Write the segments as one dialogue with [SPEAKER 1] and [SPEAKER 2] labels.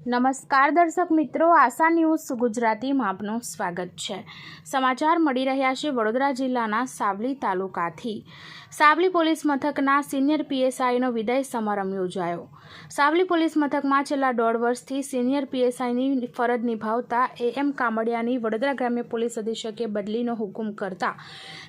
[SPEAKER 1] નમસ્કાર દર્શક મિત્રો, આશા ન્યૂઝ ગુજરાતીમાં આપનું સ્વાગત છે. સમાચાર મળી રહ્યા છે વડોદરા જિલ્લાના સાવલી તાલુકાથી. સાવલી પોલીસ મથકના સિનિયર પીએસઆઈનો વિદાય સમારંભ યોજાયો. સાવલી પોલીસ મથકમાં છેલ્લા દોઢ વર્ષથી સિનિયર પીએસઆઈની ફરજ નિભાવતા એએમ કામડિયાની વડોદરા ગ્રામ્ય પોલીસ અધિક્ષકે બદલીનો હુકમ કરતા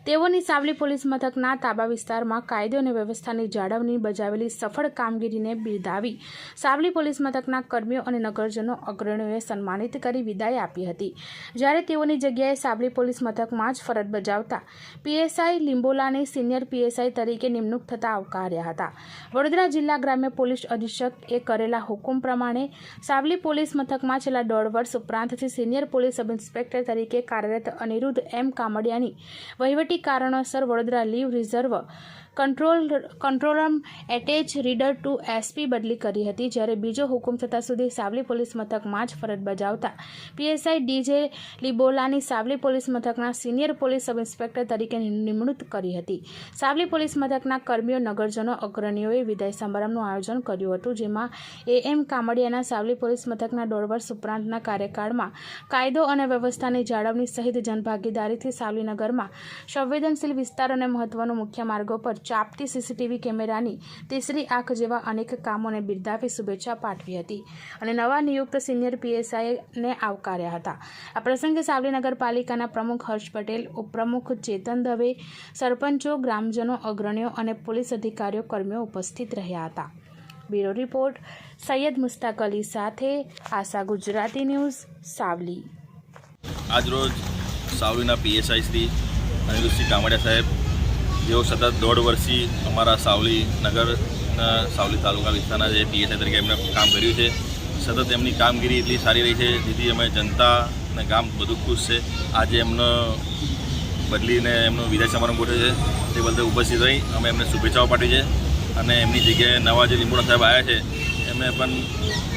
[SPEAKER 1] તેઓની સાવલી પોલીસ મથકના તાબા વિસ્તારમાં કાયદો અને વ્યવસ્થાની જાળવણી બજાવેલી સફળ કામગીરીને બિરદાવી સાવલી પોલીસ મથકના કર્મીઓ અને નગરજનો અગ્રણીઓએ સન્માનિત કરી વિદાય આપી હતી. જ્યારે તેઓની જગ્યાએ સાબલી પોલીસ મથકમાં જ ફરજ બજાવતા પીએસઆઈ લિંબોલાને સિનિયર પીએસઆઈ તરીકે નિમણૂક થતા આવકાર્યા હતા. વડોદરા જિલ્લા ગ્રામ્ય પોલીસ અધિક્ષક એ કરેલા હુકમ પ્રમાણે સાવલી પોલીસ મથકમાં છેલ્લા દોઢ વર્ષ ઉપરાંતથી સિનિયર પોલીસ સબ ઇન્સ્પેક્ટર તરીકે કાર્યરત અનિરુદ્ધ એમ કામડિયાની વહીવટી કારણોસર વડોદરા લીવ રિઝર્વ કંટ્રોલ કંટ્રોલમ એટેચ રીડર ટુ એસપી બદલી કરી હતી. જ્યારે બીજો હુકમ થતાં સુધી સાવલી પોલીસ મથકમાં જ ફરજ બજાવતા. પીએસઆઈ ડીજે લિબોલાની સાવલી પોલીસ મથકના સિનિયર પોલીસ સબ ઇન્સ્પેક્ટર તરીકે નિમણૂક કરી હતી. સાવલી પોલીસ મથકના કર્મીઓ, નગરજનો, અગ્રણીઓએ વિદાય સમારંભનું આયોજન કર્યું હતું, જેમાં એએમ કામડિયાના સાવલી પોલીસ મથકના દોઢ વર્ષ ઉપરાંતના કાર્યકાળમાં કાયદો અને વ્યવસ્થાની જાળવણી સહિત જનભાગીદારીથી સાવલીનગરમાં સંવેદનશીલ વિસ્તાર અને મહત્વનો મુખ્ય માર્ગો પર ચાપતી સીસીટીવી કેમેરાની તીસરી આંખ જેવા અનેક કામોને બિરદાવી શુભેચ્છા પાઠવી હતી. અને નવા નિયુક્ત સિનિયર પીએસઆઈને આવકાર્યા હતા. આ પ્રસંગે સાવલી નગરપાલિકાના પ્રમુખ હર્ષ પટેલ, ઉપપ્રમુખ ચેતન દવે, સરપંચો, ગ્રામજનો, અગ્રણીઓ અને પોલીસ અધિકારીઓ કર્મીઓ ઉપસ્થિત રહ્યા હતા. બ્યુરો રિપોર્ટ, સૈયદ મુસ્તાક અલી સાથે આશા ગુજરાતી ન્યૂઝ, સાવલી.
[SPEAKER 2] આજરોજ સાવલીના પીએસઆઈ શ્રી અનિરુદ્ધસિંહ કામડિયા સાહેબ, જેઓ સતત દોઢ વર્ષથી અમારા સાવલી નગર સાવલી તાલુકા વિસ્તારના જે પીએસઆઈ તરીકે એમણે કામ કર્યું છે સતત એમની કામગીરી એટલી સારી રહી છે, જેથી અમે જનતા અને ગામ બધું ખુશ છે. આજે એમનો બદલીને એમનો વિદાય સમારંભ ગોઠવ્યો છે. તે બદલ ઉપસ્થિત રહી, અમે એમને શુભેચ્છાઓ પાઠવી છે અને એમની જગ્યાએ નવા જે લીંબોડા સાહેબ આવ્યા છે, એમને પણ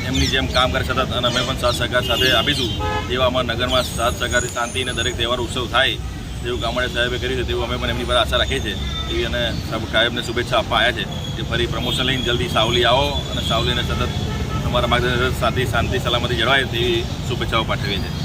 [SPEAKER 2] એમની જેમ કામ કરે સતત અને અમે પણ સાથ સહકાર સાથે આપીશું. તેવા અમારા નગરમાં સાથ સહકાર, શાંતિ અને દરેક તહેવાર ઉત્સવ થાય તેવું ગામડે સાહેબે કર્યું છે, તેવું અમે પણ એમની પર આશા રાખીએ છીએ. એવી અને સાહેબને શુભેચ્છા આપવા આવ્યા છે કે ફરી પ્રમોશન લઈને જલ્દી સાવલી આવો અને સાવલીને સતત તમારા માર્ગદર્શન સાથે શાંતિ સલામતી જળવાય તેવી શુભેચ્છાઓ પાઠવીએ છીએ.